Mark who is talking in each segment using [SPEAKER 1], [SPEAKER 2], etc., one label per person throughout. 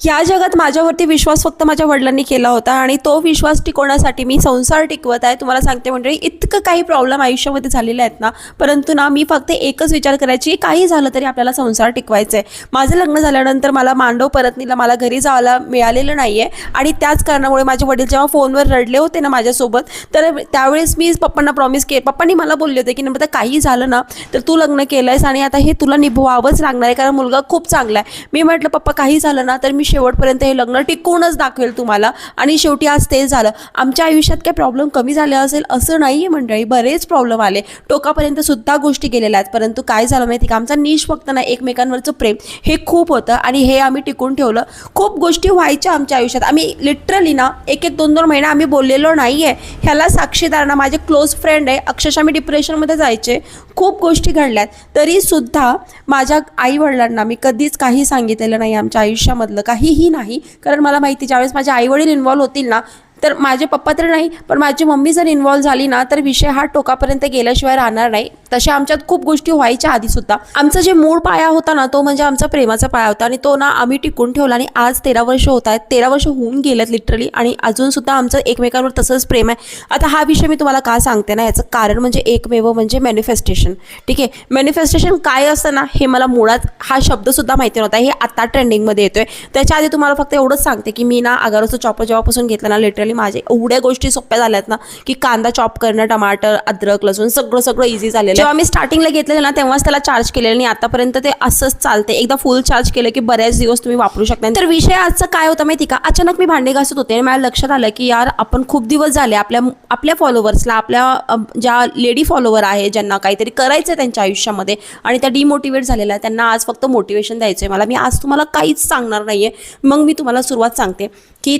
[SPEAKER 1] ह्या जगात माझ्यावरती विश्वास फक्त माझ्या वडिलांनी केला होता आणि तो विश्वास टिकवण्यासाठी मी संसार टिकवत आहे. तुम्हाला सांगते मंडळी इतकं काही प्रॉब्लेम आयुष्यामध्ये झालेले आहेत ना परंतु ना मी फक्त एकच विचार करायची काही झालं तरी आपल्याला संसार टिकवायचा आहे माझं लग्न झाल्यानंतर मला मांडव परतनीला मला घरी जायला मिळालेलं नाही आहे आणि त्याच कारणामुळे माझे वडील जेव्हा फोनवर रडले होते ना माझ्यासोबत तर त्यावेळेस मी पप्पांना प्रॉमिस के पप्पांनी मला बोलले होते की नंतर काही झालं ना तर तू लग्न केलं आहेस आणि आता हे तुला निभवावंच लागणार आहे कारण मुलगा खूप चांगला आहे. मी म्हटलं पप्पा काही झालं ना तर मी शेवटपर्यंत हे लग्न टिकवूनच दाखवेल तुम्हाला. आणि शेवटी आज ते झालं. आमच्या आयुष्यात काही प्रॉब्लेम कमी झाले असेल असं नाही आहे मंडळी. बरेच प्रॉब्लेम आले. टोकापर्यंत सुद्धा गोष्टी गेलेल्या आहेत. परंतु काय झालं माहिती का? आमचा निश फक्त ना एकमेकांवरचं प्रेम हे खूप होतं आणि हे आम्ही टिकून ठेवलं. खूप गोष्टी व्हायच्या आमच्या आयुष्यात. आम्ही लिटरली ना एक एक दोन दोन महिना आम्ही बोललेलो नाही आहे ह्याला साक्षीदार ना माझे क्लोज फ्रेंड आहे. अक्षरशः मी डिप्रेशनमध्ये जायचे. खूप गोष्टी घडल्यात. तरीसुद्धा माझ्या आईवडिलांना मी कधीच काही सांगितलेलं नाही आमच्या आयुष्यामधलं. काहीही नाही. कारण मला माहिती ज्यावेळेस माझे आईवडील इन्व्हॉल्व होतील ना तर माझे पप्पा तर नाही पण माझी मम्मी जर इन्व्हॉल्व झाली ना तर विषय हा टोकापर्यंत गेल्याशिवाय राहणार नाही. तशा आमच्यात खूप गोष्टी व्हायच्या आधीसुद्धा आमचा जे मूळ पाया होता ना तो म्हणजे आमचा प्रेमाचा पाया होता. आणि तो ना आम्ही टिकून ठेवला आणि आज तेरा वर्ष होत आहेत. तेरा वर्ष होऊन गेलेत लिटरली आणि अजूनसुद्धा आमचं एकमेकांवर तसंच प्रेम आहे. आता हा विषय मी तुम्हाला का सांगते ना याचं कारण म्हणजे एकमेव म्हणजे मॅनिफेस्टेशन ठीक आहे? मॅनिफेस्टेशन काय असतं ना हे मला मुळात हा शब्दसुद्धा माहिती नव्हता. हे आता ट्रेंडिंगमध्ये येतोय. त्याच्या आधी तुम्हाला फक्त एवढंच सांगते की मी ना अगारोचं चॉपर जेव्हापासून घेतला ना लिटरली माझे एवढ्या गोष्टी सोप्या झाल्यात ना की कांदा चॉप करणं टमाटर अद्रक लसूण सगळं सगळं इझी झालेलं जेव्हा मी स्टार्टिंगला घेतलेलं ना तेव्हाच त्याला चार्ज केलेलं आणि आतापर्यंत ते असंच चालते एकदा फुल चार्ज केलं की बऱ्याच दिवस तुम्ही वापरू शकता. तर विषय आजचा काय होता माहिती का? अचानक मी भांडे घासत होते आणि माझ्या लक्षात आलं की यार आपण खूप दिवस झाले आपल्या आपल्या फॉलोवर्सला आपल्या ज्या लेडी फॉलोवर आहे ज्यांना काहीतरी करायचं आहे त्यांच्या आयुष्यामध्ये आणि त्या डिमोटिवेट झालेल्या आहेत. त्यांना आज फक्त मोटिवेशन द्यायचं आहे मला. मी आज तुम्हाला काहीच सांगणार नाही आहे मग मी तुम्हाला सुरुवात सांगते. की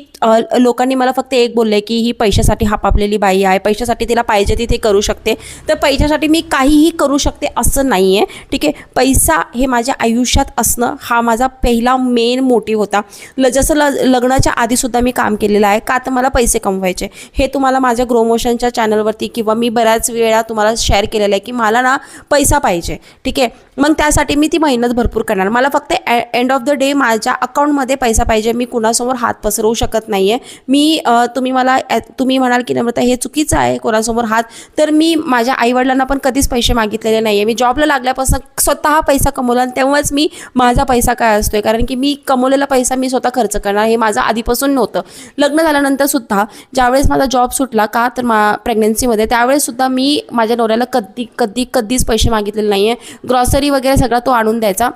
[SPEAKER 1] लोकांनी मला फक्त एक बोलले की ही पैशासाठी हापापलेली बाई आहे पैशासाठी तिला पाहिजे तिथे करू शकते. तर पैशासाठी मी काहीही करू शकते असं नाही आहे ठीक आहे? पैसा हे माझ्या आयुष्यात असणं हा माझा पहिला मेन मोटिव्ह होता. ल जसं ल लग्नाच्या आधीसुद्धा मी काम केलेलं आहे का तर मला पैसे कमवायचे? हे तुम्हाला माझ्या ग्रोमोशनच्या चॅनलवरती किंवा मी बऱ्याच वेळा तुम्हाला शेअर केलेलं आहे की मला ना पैसा पाहिजे. ठीक आहे? मग त्यासाठी मी ती मेहनत भरपूर करणार. मला फक्त एंड ऑफ द डे माझ्या अकाउंटमध्ये पैसा पाहिजे मी कुणासमोर हात पसरवू शकत नाही आहे मी तुम्ही मला ॲ- तुम्ही म्हणाल की नम्रता हे चुकीचं आहे कोणासमोर हात तर मी माझ्या आईवडिलांना पण कधीच पैसे मागितलेले नाही आहे मी जॉबला लागल्यापासून स्वतः पैसा कमवला आणि तेव्हाच मी माझा पैसा काय असतोय? कारण की मी कमवलेला पैसा मी स्वतः खर्च करणार हे माझं आधीपासून नव्हतं. लग्न झाल्यानंतर सुद्धा ज्यावेळेस माझा जॉब सुटला का तर मा प्रेग्नन्सीमध्ये त्यावेळेससुद्धा मी माझ्या नवऱ्याला कधी कधी कधीच पैसे मागितलेले नाही आहे ग्रॉसरी वगैरे सगळा तो आणून द्यायचा.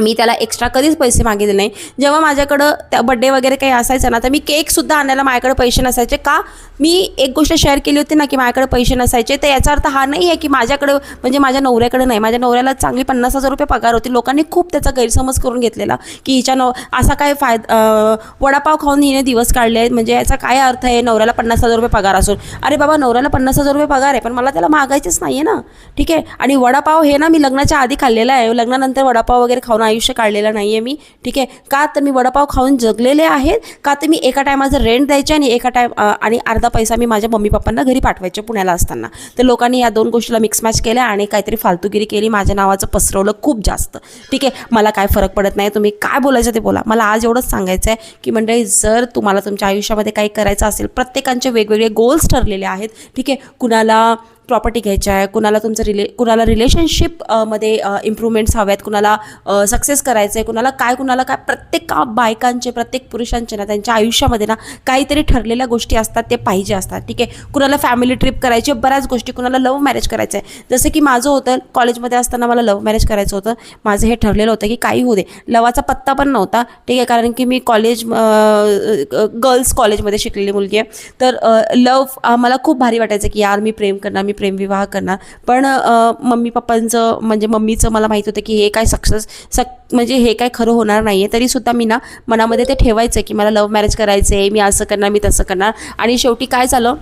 [SPEAKER 1] मी त्याला एक्स्ट्रा कधीच पैसे मागितले नाही. जेव्हा माझ्याकडं त्या बड्डे वगैरे काही असायचं ना तर मी केकसुद्धा आणायला माझ्याकडे पैसे नसायचे. का? मी एक गोष्ट शेअर केली होती ना की माझ्याकडे पैसे नसायचे. तर याचा अर्थ हा नाही आहे की माझ्याकडे म्हणजे माझ्या नवऱ्याकडे नाही. माझ्या नवऱ्याला चांगली पन्नास हजार रुपये पगार होती. लोकांनी खूप त्याचा गैरसमज करून घेतलेला की हिच्या नव असा काय फायदा वडापाव खाऊन हिने दिवस काढले आहेत. म्हणजे याचा काय अर्थ आहे? नवऱ्याला पन्नास हजार रुपये पगार असून. अरे बाबा नवऱ्याला पन्नास हजार रुपये पगार आहे पण मला त्याला मागायचेच नाही आहे ना. ठीक आहे? आणि वडापाव हे ना मी लग्नाच्या आधी खाल्लेला आहे. लग्नानंतर वडापाव वगैरे खाऊन आयुष्य काढलेलं नाही आहे मी. ठीक आहे? का तर मी वडापाव खाऊन जगलेले आहेत? का तर मी एका टायमाचं रेंट द्यायचे आणि एका टायम आणि अर्धा पैसा मी माझ्या मम्मी पप्पांना घरी पाठवायचे पुण्याला असताना. तर लोकांनी या दोन गोष्टीला मिक्स मॅच केल्या आणि काहीतरी फालतूगिरी केली. माझ्या नावाचं पसरवलं खूप जास्त. ठीक आहे? मला काय फरक पडत नाही. तुम्ही काय बोलायचं ते बोला. मला आज एवढंच सांगायचं आहे की मंडळी जर तुम्हाला तुमच्या आयुष्यामध्ये काही करायचं असेल प्रत्येकांचे वेगवेगळे गोल्स ठरलेले आहेत. ठीक आहे? कुणाला प्रॉपर्टी घ्यायच्या आहे कुणाला तुमचं रिले कुणाला रिलेशनशिपमध्ये इम्प्रूव्हमेंट्स हव्यात कुणाला सक्सेस करायचं आहे कुणाला काय कुणाला काय प्रत्येक बायकांचे प्रत्येक पुरुषांचे ना त्यांच्या आयुष्यामध्ये ना काहीतरी ठरलेल्या गोष्टी असतात ते पाहिजे असतात. ठीक आहे? कुणाला फॅमिली ट्रिप करायची आहे, बऱ्याच गोष्टी कुणाला लव्ह मॅरेज करायचं आहे जसं की माझं होतं कॉलेजमध्ये असताना मला लव्ह मॅरेज करायचं होतं. माझं हे ठरलेलं होतं की काही होऊ दे. लवाचा पत्ता पण नव्हता. ठीक आहे? कारण की मी कॉलेज गर्ल्स कॉलेजमध्ये शिकलेली मुलगी आहे. तर लव मला खूप भारी वाटायचं की यार मी प्रेम करणार मी प्रेमविवाह करणार. पण मम्मी पप्पांचं म्हणजे मम्मीचं मला माहीत होतं की हे काय सक्सेस सक म्हणजे हे काय खरं होणार नाही आहे तरीसुद्धा मी ना मनामध्ये ते ठेवायचं की मला लव्ह मॅरेज करायचं आहे मी असं करणार मी तसं करणार. आणि शेवटी काय झालं?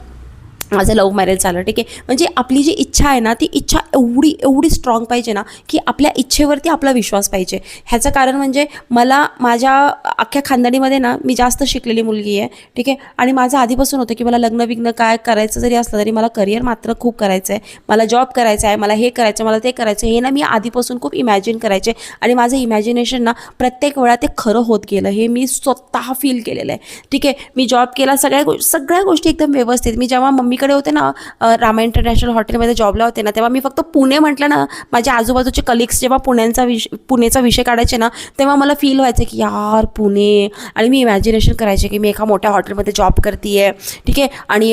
[SPEAKER 1] माझं लव्ह मॅरेज झालं ठीक आहे? म्हणजे आपली जी इच्छा आहे ना ती इच्छा एवढी एवढी स्ट्रॉंग पाहिजे ना की आपल्या इच्छेवरती आपला विश्वास पाहिजे. ह्याचं कारण म्हणजे मला माझ्या अख्ख्या खानदानीमध्ये ना मी जास्त शिकलेली मुलगी आहे ठीक आहे? आणि माझं आधीपासून होतं की मला लग्न बिग्न काय करायचं जरी असलं तरी मला करिअर मात्र खूप करायचं आहे मला जॉब करायचा आहे मला हे करायचं मला ते करायचं हे ना मी आधीपासून खूप इमॅजिन करायचे. आणि माझं इमॅजिनेशन ना प्रत्येक वेळा ते खरं होत गेलं. हे मी स्वतः फील केलेलं आहे. ठीक आहे? मी जॉब केला सगळ्या गो सगळ्या गोष्टी एकदम व्यवस्थित. मी जेव्हा मम्मी मम्मीकडे होते ना रामा इंटरनॅशनल हॉटेलमध्ये जॉबला होते ना तेव्हा मी फक्त पुणे म्हटलं ना माझ्या आजूबाजूचे कलिग्स जेव्हा पुण्यांचा विष पुणेचा विषय काढायचे ना तेव्हा मला फील व्हायचं की यार पुणे. आणि मी इमॅजिनेशन करायचे की मी एका मोठ्या हॉटेलमध्ये जॉब करते आहे ठीक आहे? आणि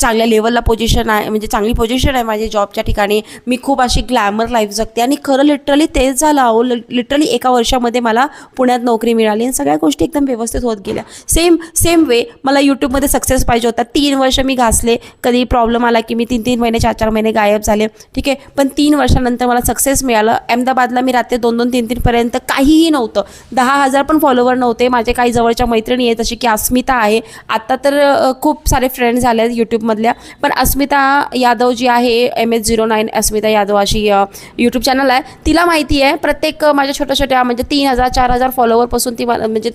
[SPEAKER 1] चांगल्या लेवलला पोझिशन आहे म्हणजे चांगली पोझिशन आहे माझ्या जॉबच्या ठिकाणी. मी खूप अशी ग्लॅमर लाईफ जगते. आणि खरं लिटरली तेच झालं अहो. लिटरली एका वर्षामध्ये मला पुण्यात नोकरी मिळाली आणि सगळ्या गोष्टी एकदम व्यवस्थित होत गेल्या. सेम सेम वे मला यूट्यूबमध्ये सक्सेस पाहिजे होता. तीन वर्ष मी घासले कधी प्रॉब्लेम आला की मी तीन तीन महिने चार चार महिने गायब झाले. ठीक आहे? पण तीन वर्षानंतर मला सक्सेस मिळालं. अहमदाबादला मी रात्री दोन दोन तीन तीनपर्यंत काहीही नव्हतं. दहा हजार पण फॉलोवर नव्हते. माझे काही जवळच्या मैत्रिणी आहेत जशी की अस्मिता आहे. आत्ता तर खूप सारे फ्रेंड झाले आहेत यूट्यूबमधल्या पण अस्मिता यादव जी आहे M H zero nine Asmita Yadav अशी यूट्यूब चॅनल आहे. तिला माहिती आहे प्रत्येक माझ्या छोट्या छोट्या म्हणजे तीन हजार चार हजार फॉलोवरपासून ती म्हणजे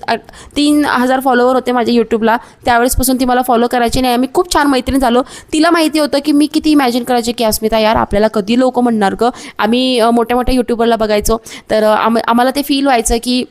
[SPEAKER 1] तीन हजार फॉलोवर होते माझ्या यूट्यूबला त्यावेळेसपासून ती मला फॉलो करायची नाही. आम्ही खूप छान मैत्रीण झालो. तिला माहिती होतं की मी किती इमॅजिन करायचे की अस्मिता यार आपल्याला कधी लोक म्हणणार ग? आम्ही मोठ्या मोठ्या यूट्यूबरला बघायचो. तर आम आम्हाला ते फील व्हायचं की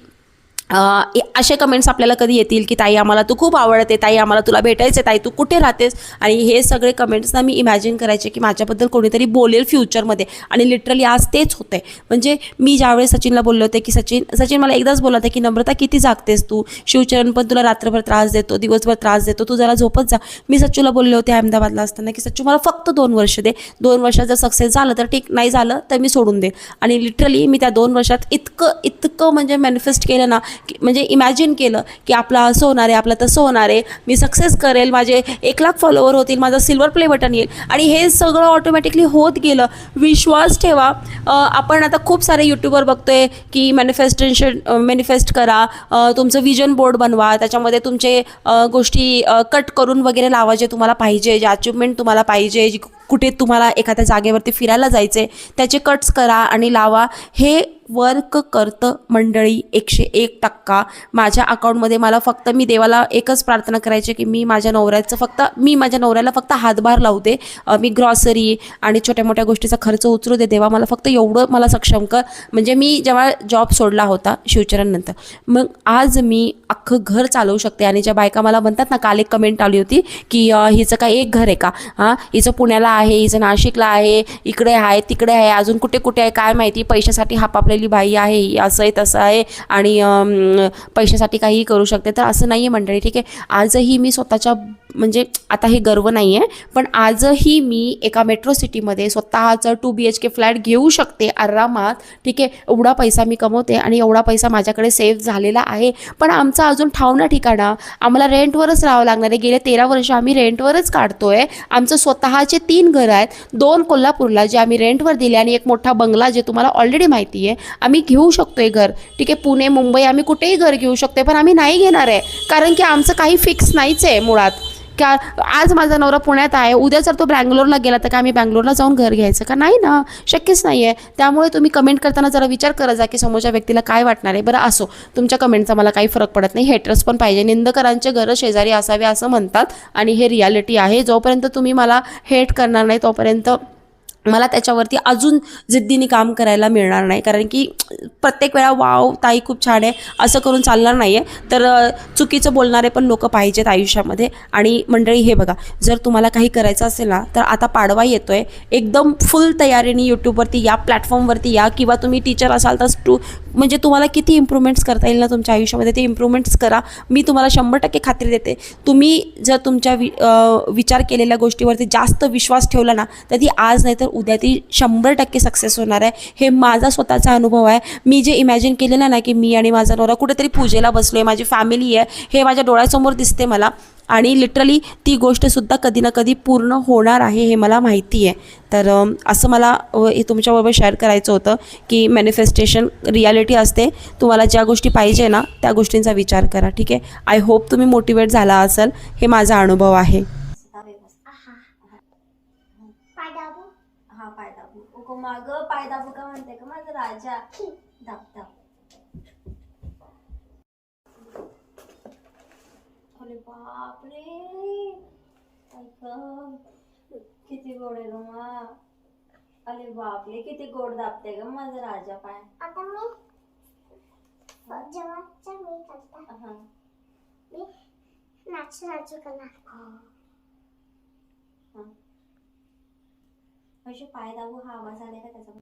[SPEAKER 1] असे कमेंट्स आपल्याला कधी येतील की ताई आम्हाला तू खूप आवडते ताई आम्हाला तुला भेटायचे ताई तू कुठे राहतेस? आणि हे सगळे कमेंट्स ना मी इमॅजिन करायचे की माझ्याबद्दल कोणीतरी बोलेल फ्युचरमध्ये आणि लिटरली आज तेच होतं आहे म्हणजे मी ज्यावेळेस सचिनला बोलले होते की सचिन सचिन मला एकदाच बोलला होता की नम्रता किती जागतेस तू? शिवचरण पण तुला रात्रभर त्रास देतो दिवसभर त्रास देतो तू जरा झोपत जा. मी सच्चूला बोलले होते अहमदाबादला असताना की सच्चू मला फक्त दोन वर्ष दे. दोन वर्षात जर सक्सेस झालं तर ठीक नाही झालं तर मी सोडून दे. आणि लिटरली मी त्या दोन वर्षात इतकं इतकं म्हणजे मॅनिफेस्ट केलं ना म्हणजे इमॅजिन केलं की आपलं असं होणार आहे आपलं तसं होणार आहे. मी सक्सेस करेल माझे एक लाख फॉलोवर होतील माझं सिल्वर प्ले बटन येईल. आणि हे सगळं ऑटोमॅटिकली होत गेलं. विश्वास ठेवा. आपण आता खूप सारे यूट्यूबवर बघतोय की मॅनिफेस्टेशन मॅनिफेस्ट करा. तुमचं विजन बोर्ड बनवा. त्याच्यामध्ये तुमचे गोष्टी कट करून वगैरे लावा जे तुम्हाला पाहिजे जे अचिव्हमेंट तुम्हाला पाहिजे जी कुठे तुम्हाला एखाद्या जागेवरती फिरायला जायचे त्याचे कट्स करा आणि लावा. हे वर्क करतं मंडळी एकशे एक टक्का. माझ्या अकाउंटमध्ये मला फक्त मी देवाला एकच प्रार्थना करायची की मी माझ्या नवऱ्याचं फक्त मी माझ्या नवऱ्याला फक्त हातभार लावते. मी ग्रॉसरी आणि छोट्या मोठ्या गोष्टीचा खर्च उचलू दे देवा. मला फक्त एवढं मला सक्षम कर. म्हणजे मी जेव्हा जॉब सोडला होता शिवचरणनंतर मग आज मी अख्खं घर चालवू शकते. आणि ज्या बायका मला म्हणतात ना काल एक कमेंट आली होती की हिचं काय एक घर आहे का? हां हिचं पुण्याला आहे हिचं नाशिकला आहे इकडे आहे तिकडे आहे अजून कुठे कुठे आहे काय माहिती पैशासाठी हापापलेली बाई आहे ही असं आहे तसं आहे आणि पैशासाठी काहीही करू शकते. तर असं नाही आहे मंडळी ठीक आहे? आजही मी स्वतःच्या म्हणजे आता हे गर्व नाही आहे पण आजही मी एका मेट्रो सिटीमध्ये स्वतःचं two B H K flat घेऊ शकते आरामात ठीक आहे एवढा पैसा मी कमवते आणि एवढा पैसा माझ्याकडे सेव्ह झालेला आहे. पण आमचा अजून ठावणं ठिकाणा आम्हाला रेंटवरच राहावं लागणार आहे. गेले तेरा वर्ष आम्ही रेंटवरच काढतो आहे आमचं स्वतःचे तीन घरं आहेत दोन कोल्हापूरला जे आम्ही रेंटवर दिले आणि एक मोठा बंगला जे तुम्हाला ऑलरेडी माहिती आहे आम्ही घेऊ शकतो आहे घर. ठीक आहे पुणे मुंबई आम्ही कुठेही घर घेऊ शकतोय पण आम्ही नाही घेणार आहे. कारण की आमचं काही फिक्स नाहीच आहे मुळात. का आज माझा नवरा पुण्यात आहे उद्या जर तो बँगलोरला गेला तर काय आम्ही बँगलोरला जाऊन घर घ्यायचं का? नाही ना शक्यच नाही आहे त्यामुळे तुम्ही कमेंट करताना जरा विचार करा जा की समोरच्या व्यक्तीला काय वाटणार आहे. बरं असो. तुमच्या कमेंटचा मला काही फरक पडत नाही. हेटर्स पण पाहिजे. निंदकरांचे घरं शेजारी असावे असं म्हणतात आणि हे रियालिटी आहे. जोपर्यंत तुम्ही मला हेट करणार नाही तोपर्यंत मला त्याच्यावरती अजून जिद्दीने काम करायला मिळणार नाही. कारण की प्रत्येक वेळा वाव ताई खूप छान आहे. असं करून चालणार नाही आहे तर चुकीचं बोलणारे पण लोक पाहिजेत आयुष्यामध्ये. आणि मंडळी हे बघा जर तुम्हाला काही करायचं असेल ना तर आता पाडवा येतो आहे एकदम फुल तयारीने यूट्यूबवरती या प्लॅटफॉर्मवरती या किंवा तुम्ही टीचर असाल तर टू म्हणजे तुम्हाला किती इम्प्रूव्हमेंट्स करता येईल ना तुमच्या आयुष्यामध्ये ते इम्प्रूव्हमेंट्स करा. मी तुम्हाला शंभर टक्के खात्री देते. तुम्ही जर तुमच्या वि विचार केलेल्या गोष्टीवरती जास्त विश्वास ठेवला ना तर ती आज नाही तर उद्या ती शंभर टक्के सक्सेस होणार आहे. हे माझा स्वतःचा अनुभव आहे. मी जे इमॅजिन केलेलं ना की मी आणि माझा नवरा कुठेतरी पूजेला बसलो आहे माझी फॅमिली आहे. हे माझ्या डोळ्यासमोर दिसते मला. आणि लिटरली ती गोष्टसुद्धा कधी ना कधी पूर्ण होणार आहे हे मला माहिती आहे तर असं मला हे तुमच्याबरोबर शेअर करायचं होतं की मॅनिफेस्टेशन रियालिटी असते. तुम्हाला ज्या गोष्टी पाहिजे ना त्या गोष्टींचा विचार करा ठीक आहे? आय होप तुम्ही मोटिवेट झाला असाल. हे माझा अनुभव आहे.
[SPEAKER 2] पाय दाबू का म्हणते का? माझा राजा. दाब अरे बापरे! किती गोड आहे ग मा. अरे बापरे किती गोड दाबते ग माझा राजा पाय.
[SPEAKER 3] आता मी जेव्हाच्या मी करता.
[SPEAKER 2] हा.
[SPEAKER 3] मी नाचू नाचू करणार
[SPEAKER 2] हा. असे पाय दाबू हा आवाज आलाय का त्याचा?